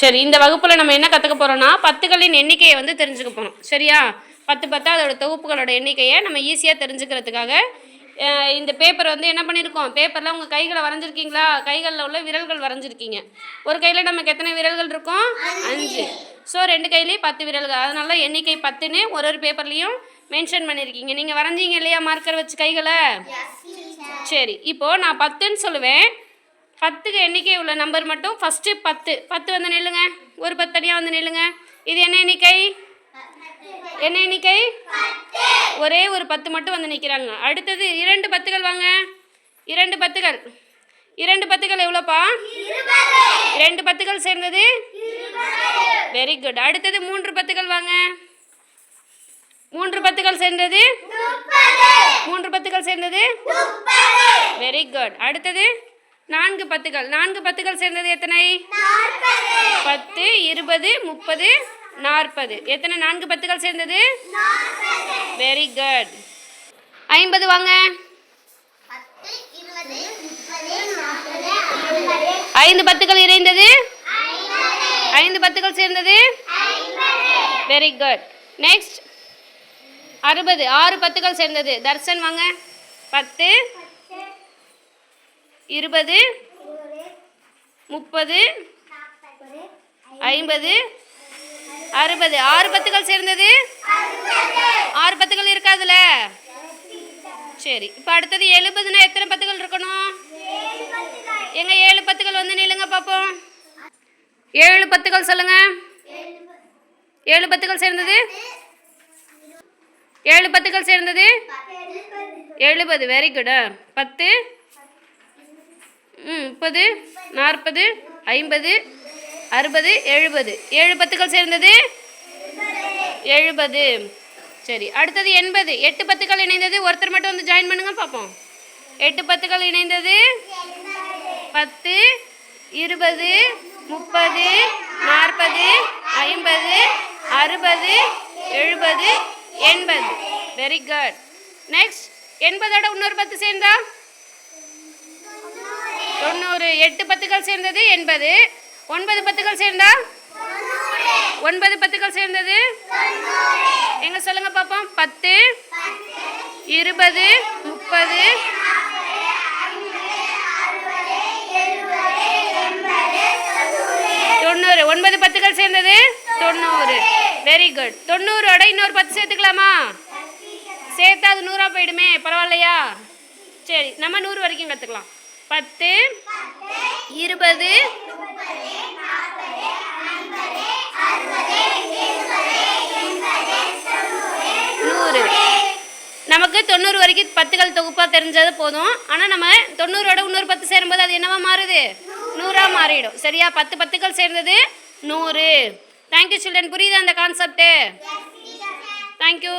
சரி இந்த வகுப்பில் நம்ம என்ன கற்றுக்க போகிறோம்னா பத்துகளின் எண்ணிக்கையை வந்து தெரிஞ்சுக்க போகிறோம் சரியா? பத்து பத்து அதோட தொகுப்புகளோட எண்ணிக்கையை நம்ம ஈஸியாக தெரிஞ்சுக்கிறதுக்காக இந்த பேப்பர் வந்து என்ன பண்ணியிருக்கோம் பேப்பரில் உங்கள் கைகளை வரைஞ்சிருக்கீங்களா? கைகளில் உள்ள விரல்கள் வரைஞ்சிருக்கீங்க. ஒரு கையில் நமக்கு எத்தனை விரல்கள் இருக்கும்? அஞ்சு. ஸோ ரெண்டு கையிலையும் பத்து விரல்கள். அதனால எண்ணிக்கை பத்துன்னு ஒரு ஒரு பேப்பர்லேயும் மென்ஷன் பண்ணியிருக்கீங்க நீங்கள் வரைஞ்சீங்க இல்லையா? மார்க்கர் வச்சு கைகளை? சரி இப்போது நான் பத்துன்னு சொல்லுவேன். பத்துக்கு எண்ணிக்கை உள்ள நம்பர் மட்டும். ஃபஸ்ட்டு பத்து. பத்து வந்து நில்லுங்க. ஒரு பத்து தனியாக வந்து நில்லுங்க. இது என்ன எண்ணிக்கை? என்ன எண்ணிக்கை? ஒரே ஒரு பத்து மட்டும் வந்து நிற்கிறாங்க அடுத்தது இரண்டு பத்துகள் வாங்க. இரண்டு பத்துகள். இரண்டு பத்துகள் எவ்வளோப்பா? இரண்டு பத்துகள் சேர்ந்தது? வெரி குட் அடுத்தது மூன்று பத்துகள் வாங்க. மூன்று பத்துகள் சேர்ந்தது? மூன்று பத்துகள் சேர்ந்தது? வெரி குட் அடுத்தது நான்கு பத்துகள். நான்கு பத்துகள் சேர்ந்தது எத்தனை? பத்து இருபது முப்பது நாற்பது. எத்தனை நான்கு பத்துகள் சேர்ந்தது? வெரி குட் ஐம்பது வாங்க. ஐந்து பத்துகள் இணைந்தது ஐந்து பத்துகள் சேர்ந்தது? வெரி குட் நெக்ஸ்ட் அறுபது. ஆறு பத்துகள் சேர்ந்தது. தர்சன் வாங்க. பத்து. இருபது முப்பது ஐம்பது அறுபது. ஆறு பத்துகள் சேர்ந்தது? ஆறு பத்துகள் இருக்காதுல்ல சரி இப்போ அடுத்தது எழுபதுனா எத்தனை பத்துகள் இருக்கணும்? எங்க ஏழு பத்துகள் வந்து நில்லுங்க பார்ப்போம் ஏழு பத்துகள் சொல்லுங்க. ஏழு பத்துகள் சேர்ந்தது? ஏழு பத்துகள் சேர்ந்தது? எழுபது. வெரி குட் பத்து முப்பது நாற்பது ஐம்பது அறுபது எழுபது. ஏழு பத்துக்கள் சேர்ந்தது? எழுபது. சரி அடுத்தது எண்பது. எட்டு பத்துக்கள் இணைந்தது. ஒருத்தர் மட்டும் வந்து ஜாயின் பண்ணுங்க பார்ப்போம். எட்டு பத்துக்கள் இணைந்தது? பத்து இருபது முப்பது நாற்பது ஐம்பது அறுபது எழுபது எண்பது. வெரி குட் நெக்ஸ்ட் எண்பதோட இன்னொரு பத்து சேர்ந்தா? தொண்ணூறு எட்டு பத்துக்கள் சேர்ந்தது எண்பது. ஒன்பது பத்துக்கள் சேர்ந்தா? ஒன்பது பத்துக்கள் சேர்ந்தது? எங்க சொல்லுங்க பாப்போம். பத்து இருபது முப்பது தொண்ணூறு. ஒன்பது பத்துக்கள் சேர்ந்தது? தொண்ணூறு. வெரி குட் தொண்ணூறோட இன்னொரு பத்து சேர்த்துக்கலாமா? சேர்த்தா அது நூறா போயிடுமே. பரவாயில்லையா? சரி நம்ம நூறு வரைக்கும் கற்றுக்கலாம் பத்து இருபது நூறு. நமக்கு தொண்ணூறு வரைக்கும் பத்துகள் தொகுப்பாக தெரிஞ்சது போதும். ஆனால் நம்ம தொண்ணூறோட இன்னொரு பத்து சேரும்போது அது என்னவா மாறுது? நூறாக மாறிடும். சரியா? பத்து பத்துக்கள் சேர்ந்தது நூறு. தேங்க்யூ சில்ட்ரன் புரியுது அந்த கான்செப்ட்டு தேங்க்யூ